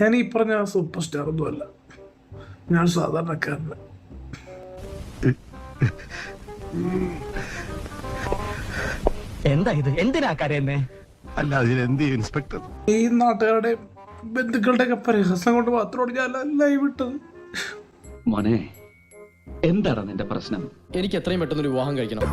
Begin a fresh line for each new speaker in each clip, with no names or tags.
ഞാൻ ഈ പറഞ്ഞ സൂപ്പർ സ്റ്റാർ ഒന്നും അല്ല. ഞാൻ സാധാരണക്കാരന്.
എന്താ ഇത്? എന്തിനാ കരയുന്നേ?
അല്ല അതിനെന്ത് ചെയ്യും ഇൻസ്പെക്ടർ?
ഈ നാട്ടുകാരുടെ ബന്ധുക്കളുടെ ഒക്കെ പരിഹാസം കൊണ്ട് മാത്രമാണ് ഞാൻ ലൈവ് ഇട്ടത്
മോനെ എന്താണ് നിന്റെ പ്രശ്നം?
എനിക്ക് എത്രയും പെട്ടെന്ന് ഒരു വിവാഹം കഴിക്കണം.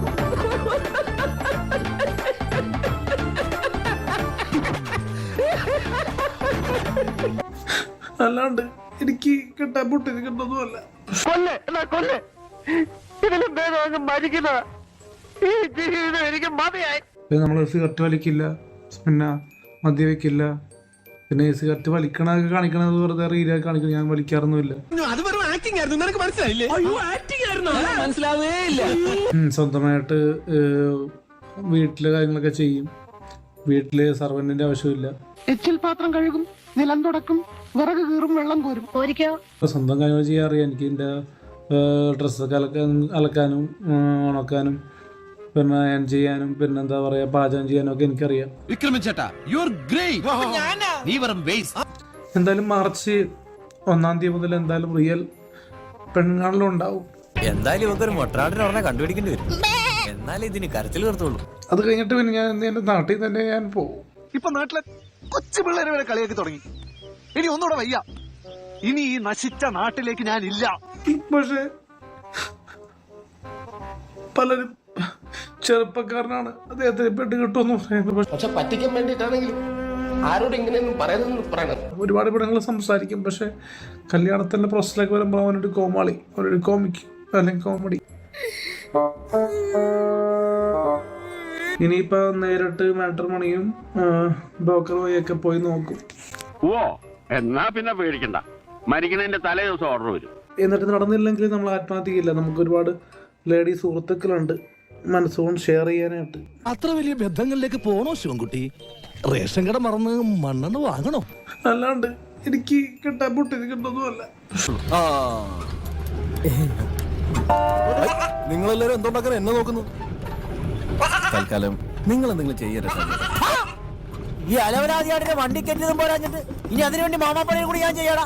അല്ലാണ്ട് എനിക്ക് കിട്ടാൻ പൊട്ടിന് കിട്ടുന്നതുമല്ല
കൊല്ലെ എന്നാ കൊല്ലെ. ഇതിലും ഭേദം അങ്ങ് മരിക്കുന്ന ഈ ജീവിതം എനിക്ക് മതിയായി.
നമ്മൾ സിഗരറ്റ് വലിക്കില്ല പിന്നെ മദ്യവെക്കില്ല പിന്നെ ഈ സിഗരറ്റ് വലിക്കണതൊക്കെ കാണിക്കണത് വെറുതെ റീല കാണിക്കണം ഞാൻ വലിക്കാറൊന്നുമില്ല.
അത് വെറും ആക്ടിംഗ് ആയിരുന്നു നിനക്ക് മനസ്സിലായില്ലേ? അയ്യോ ആക്ടിംഗ് ആയിരുന്നു. മനസ്സിലാവേ ഇല്ല.
സ്വന്തമായിട്ട് വീട്ടിലെ കാര്യങ്ങളൊക്കെ ചെയ്യും. വീട്ടിൽ സർവന്റിന്റെ ആവശ്യമില്ല.
എച്ചിൽ പാത്രം കഴുകും നിലം തുടക്കും വിറക് കീറും വെള്ളം കോരും.
ഇപ്പൊ സ്വന്തം കാര്യങ്ങൾ ചെയ്യാൻ അറിയാം എനിക്ക് എന്റെ ഡ്രസ്സൊക്കെ അലക്കാൻ അലക്കാനും ഉണക്കാനും പിന്നെ അയൺ ചെയ്യാനും പിന്നെ എന്താ പറയാ പാചകം ചെയ്യാനും ഒക്കെ എനിക്കറിയാം.
വിക്രമിച്ചേട്ടാ യു ആർ ഗ്രേറ്റ്
എന്തായാലും മാർച്ച് ഒന്നാം തീയതി മുതൽ എന്തായാലും റിയൽ പെണ്ണുകാണലും ഉണ്ടാവും
എന്തായാലും ഇവക്കൊരു മൊട്ടനാടിനെ ഉടനെ കണ്ടുപിടിക്കേണ്ടി വരും. എന്നാലും ഇതിന് കരച്ചിൽ നിർത്തുള്ളൂ
അത് കഴിഞ്ഞിട്ട് പിന്നെ ഞാൻ എന്റെ നാട്ടിൽ തന്നെ ഞാൻ പോകും
ഇപ്പൊ നാട്ടിലെ കൊച്ചു പിള്ളേരെ വരെ കളിയാക്കി തുടങ്ങി. ഇനി ഒന്നുകൂടെ വയ്യ. ഇനി ഈ നശിച്ച നാട്ടിലേക്ക് ഞാൻ ഇല്ല
പക്ഷേ പലരും ചെറുപ്പക്കാരനാണ് അദ്ദേഹത്തിന് പെട്ട് കിട്ടുമെന്ന് പറയുന്നത്. പക്ഷെ
പക്ഷെ പറ്റിക്കാൻ വേണ്ടിയിട്ടാണെങ്കിലും ആരോട് ഇങ്ങനെയൊന്നും പറയുന്നതെന്ന് പറയണം
ഒരുപാട് പടങ്ങൾ സംസാരിക്കും. പക്ഷെ കല്യാണത്തിന്റെ പ്രോസസ്സിലേക്ക് വരുമ്പോൾ അവനൊരു കോമാളി അവനൊരു കോമിക് അല്ലെങ്കിൽ കോമഡി ഇനിയിപ്പോ നേരിട്ട് മാട്രിമണിയും ബ്രോക്കർ വഴിയൊക്കെ പോയി നോക്കും.
ഓ എന്നാ പിന്നെ പേടിക്കണ്ട. മരിക്കണേന്റെ തലേ ദിവസം ഓർഡർ വരും.
എന്നിട്ട് നടന്നില്ലെങ്കിൽ നമ്മൾ ആത്മഹത്യയില്ല. നമുക്ക് ഒരുപാട് ലേഡി സുഹൃത്തുക്കളുണ്ട്. മനസ്സുകൊണ്ട് ഷെയർ ചെയ്യാനായിട്ട്.
അത്ര വലിയ ബന്ധങ്ങളിലേക്ക് പോണോ ശിവൻകുട്ടി? റേഷൻ കട മറന്ന് മണ്ണെണ്ണ വാങ്ങണോ?
അല്ലാണ്ട് എനിക്ക് കിട്ടാൻ പൊട്ടി കിട്ടുന്നതുമല്ല
നിങ്ങളെല്ലാരും എന്തോണ്ടാക്കാൻ എന്നെ നോക്കുന്നു തൽക്കാലം നിങ്ങൾ എന്തെങ്കിലും ചെയ്യരുത്
ഈ അലവനാദിയാടിന്റെ വണ്ടി കെട്ടിയതും പോരാഞ്ഞിട്ട് ഇനി അതിനുവേണ്ടി മാമാപ്പണിയും കൂടി ഞാൻ ചെയ്യടാ.